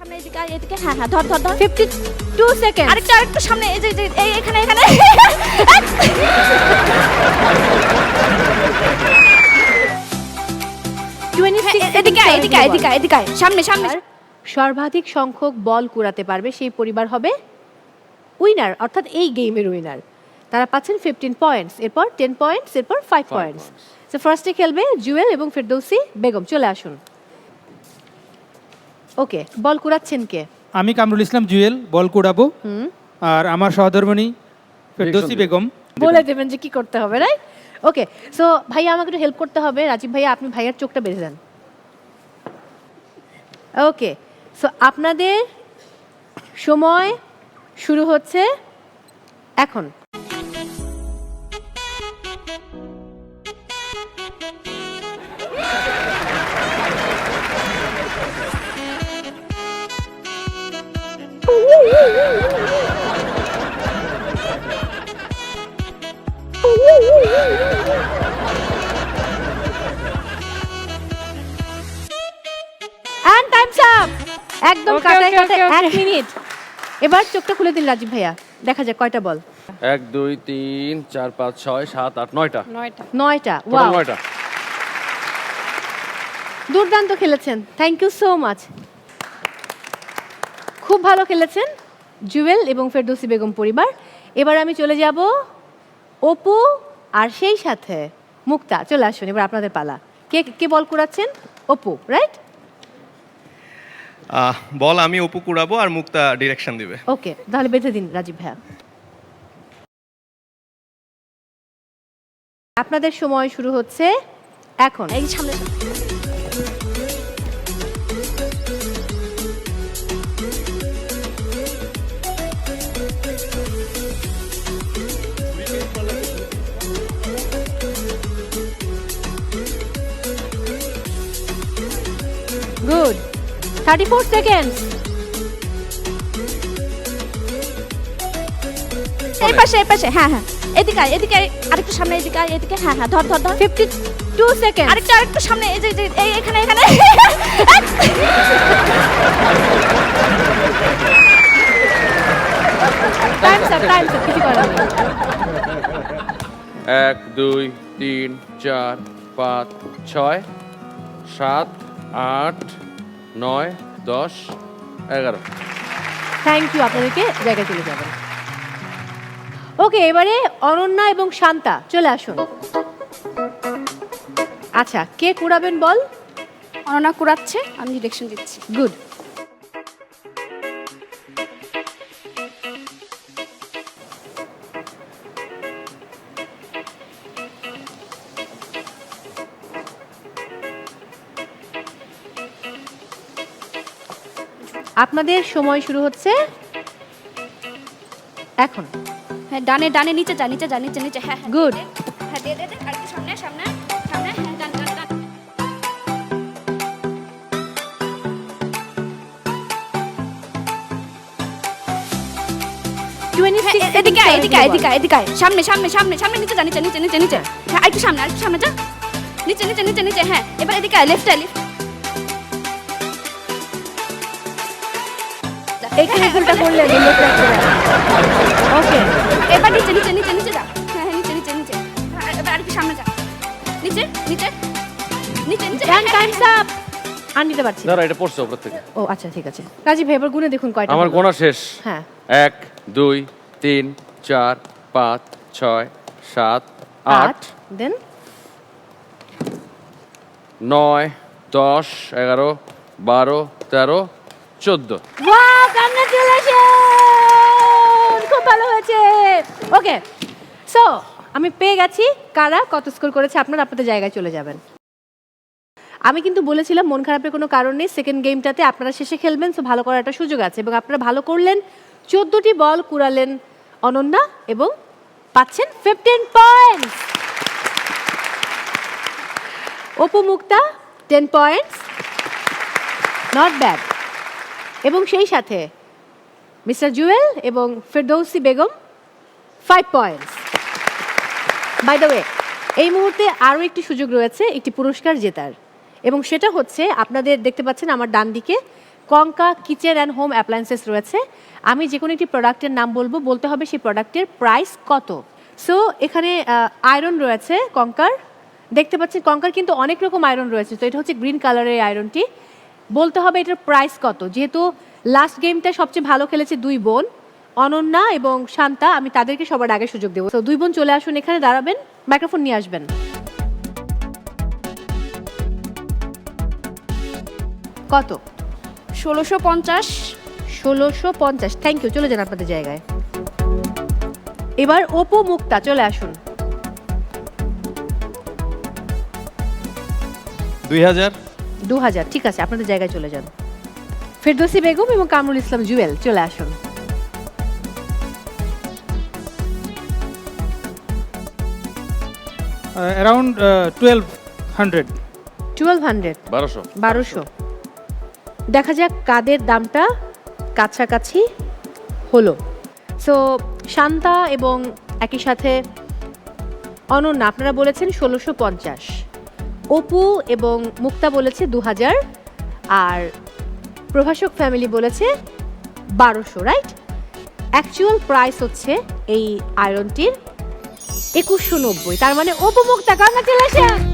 সামনে এদিকে এদিকে হ্যাঁ হ্যাঁ ধর ধর ধর। ফিফটি টু সেকেন্ড আরেকটু আরেকটু সামনে এই যে এই এখানে এখানে। এদিকে এদিকে এদিকে এদিকে সামনে সামনে। সর্বাধিক সংখ্যক বল কুড়াতে পারবে সেই পরিবার হবে উইনার অর্থাৎ এই গেমের উইনার। তারা পাচ্ছেন ফিফটিন পয়েন্টস এরপর টেন পয়েন্টস এরপর ফাইভ পয়েন্টস তো ফার্স্টে খেলবে জুয়েল এবং ফেরদৌসি বেগম। চলে আসুন। ওকে বল কুড়াচ্ছেন কে? আমি কামরুল ইসলাম জুয়েল বল কুড়াবো। হুম। আর আমার সহধর্মণী ফেরদৌসি বেগম। বলে দেবেন যে কি করতে হবে রাইট ওকে সো ভাইয়া আমাকে একটু হেল্প করতে হবে। রাজীব ভাইয়া আপনি ভাইয়ার চোখটা বেঁধে দেন। ওকে সো আপনাদের সময় শুরু হচ্ছে এখন। অ্যান্ড টাইমস আপ একদম Okay, কাটায় কাটায় এক মিনিট। এবার চোখটা খুলে দিন রাজীব ভাইয়া। দেখা যাক কয়টা বল। এক দুই তিন চার পাঁচ ছয় সাত আট নয়টা। নয়টা। নয়টা। ওয়াও নয়টা। দুর্দান্ত খেলেছেন। থ্যাংক ইউ সো মাচ খুব ভালো খেলেছেন। জুয়েল এবং ফেরদৌসি বেগম পরিবার। এবার আমি চলে যাব অপু আর সেই সাথে মুক্তা। চলে আসুন এবার আপনাদের পালা। কে কে বল কুড়াচ্ছেন? অপু রাইট আহ, বল আমি অপু কুড়াবো আর মুক্তা ডিরেকশন দিবে। ওকে তাহলে বেঁধে দিন রাজীব ভাইয়া। আপনাদের সময় শুরু হচ্ছে এখন। এই সামনে থার্টি ফোর সেকেন্ডস এই পাশে এই পাশে হ্যাঁ হ্যাঁ। এদিকে আয়, এদিকে আরেকটু সামনে এদিকে আয়, এদিকে হ্যাঁ হ্যাঁ ধর ধর ধর। ফিফটি টু সেকেন্ড আরেকটু আরেকটু সামনে এই যে এই এখানে এখানে। টাইম স্যার টাইম স্যার কিছু করার এক দুই তিন চার পাঁচ ছয় সাত আট নয় দশ এগারো। থ্যাংক ইউ আপনাদেরকে জায়গায় চলে যাবেন। ওকে এবারে অনন্যা এবং শান্তা চলে আসুন। আচ্ছা কে কুড়াবেন বল? অনন্যা কুড়াচ্ছে আমি ডিরেকশন দিচ্ছি। গুড আপনাদের সময় শুরু হচ্ছে এখন। হ্যাঁ ডানে ডানে নিচে যা নিচে যা নিচে নিচে হ্যাঁ হ্যাঁ। Good. দে, দে। হ্যাঁ দে দে দে আরেকটু সামনে সামনে সামনে হ্যাঁ ডান ডান ডান। টোয়েন্টি হ্যাঁ, এ- এদিকে আয়, এদিকে আয়, এদিকে আয়, এদিকে আয়। সামনে সামনে সামনে সামনে নিচে যা নিচে নিচে নিচে। নিচে হ্যাঁ আরেকটু সামনে আরেকটু সামনে যা। নিচে নিচে নিচে নিচে হ্যাঁ। এবার এদিকে লেফট আয় লেফট এইখানে ভুলটা করলেন ওকে এবার নিচে নিচে নিচে নিচে যা। হ্যাঁ হ্যাঁ নিচে নিচে নিচে। হ্যাঁ, এবার আরেকটু সামনে যা। নিচে নিচে। নিচে নিচে। ডান টাইমস আপ আর নিতে পারছি দাঁড়া এটা পড়ছে ওপর থেকে। ও আচ্ছা ঠিক আছে। রাজীব ভাই এবার গুনে দেখুন কয়টা আমার গোনা শেষ। হ্যাঁ। এক দুই তিন চার পাঁচ ছয় সাত আট দেন নয় দশ এগারো বারো তেরো চোদ্দ। কংগ্রাচুলেশন খুব ভালো হয়েছে। ওকে সো আমি পেয়ে গেছি কারা, কত স্কোর করেছে, আপনারা আপনাদের জায়গায় চলে যাবেন। আমি কিন্তু বলেছিলাম, মন খারাপের কোনো কারণ নেই সেকেন্ড গেমটাতে আপনারা শেষে খেলবেন সো ভালো করার একটা সুযোগ আছে। এবং আপনারা ভালো করলেন, চোদ্দোটি বল কুড়ালেন অনন্যা এবং পাচ্ছেন fifteen points Apu Mukta ten points not bad এবং সেই সাথে মিস্টার জুয়েল এবং Ferdousi Begum five points by the way এই মুহূর্তে আরও একটি সুযোগ রয়েছে, একটি পুরস্কার জেতার। এবং সেটা হচ্ছে, আপনাদের দেখতে পাচ্ছেন আমার ডান দিকে, কঙ্কা কিচেন অ্যান্ড হোম অ্যাপ্লায়েন্সেস রয়েছে। আমি যে কোনো একটি প্রোডাক্টের নাম বলব, বলতে হবে সেই প্রোডাক্টের প্রাইস কত। সো এখানে আয়রন রয়েছে কঙ্কার। দেখতে পাচ্ছেন কঙ্কার কিন্তু অনেক রকম আয়রন রয়েছে। তো এটা হচ্ছে গ্রিন কালারের আয়রনটি বলতে হবে এটার প্রাইস কত। যেহেতু লাস্ট গেমটা সবচেয়ে ভালো খেলেছে দুই বোন অনন্যা এবং শান্তা। আমি তাদেরকে সবার আগে সুযোগ দেবো। তো দুই বোন চলে আসুন এখানে দাঁড়াবেন মাইক্রোফোন নিয়ে আসবেন। কত? ষোলোশো পঞ্চাশ। ষোলোশো পঞ্চাশ। থ্যাংক ইউ চলে যান আপনাদের জায়গায়। এবার ওপো মুক্তা চলে আসুন। দুই হাজার। দু হাজার। ঠিক আছে আপনাদের জায়গায় চলে যান। ফেরদৌসি বেগম এবং কামরুল ইসলাম জুয়েল চলে আসুন। Around twelve hundred twelve hundred বারোশো। বারোশো। দেখা যাক কাদের দামটা কাছাকাছি হলো। সো শান্তা এবং একই সাথে অনন্যা আপনারা বলেছেন ষোলোশো পঞ্চাশ। অপু এবং মুক্তা বলেছে দু হাজার। আর প্রভাষক ফ্যামিলি বলেছে বারোশো রাইট অ্যাকচুয়াল প্রাইস হচ্ছে এই আয়রনটির একুশশো নব্বই। তার মানে উপভোক্তা কংগ্রাচুলেশন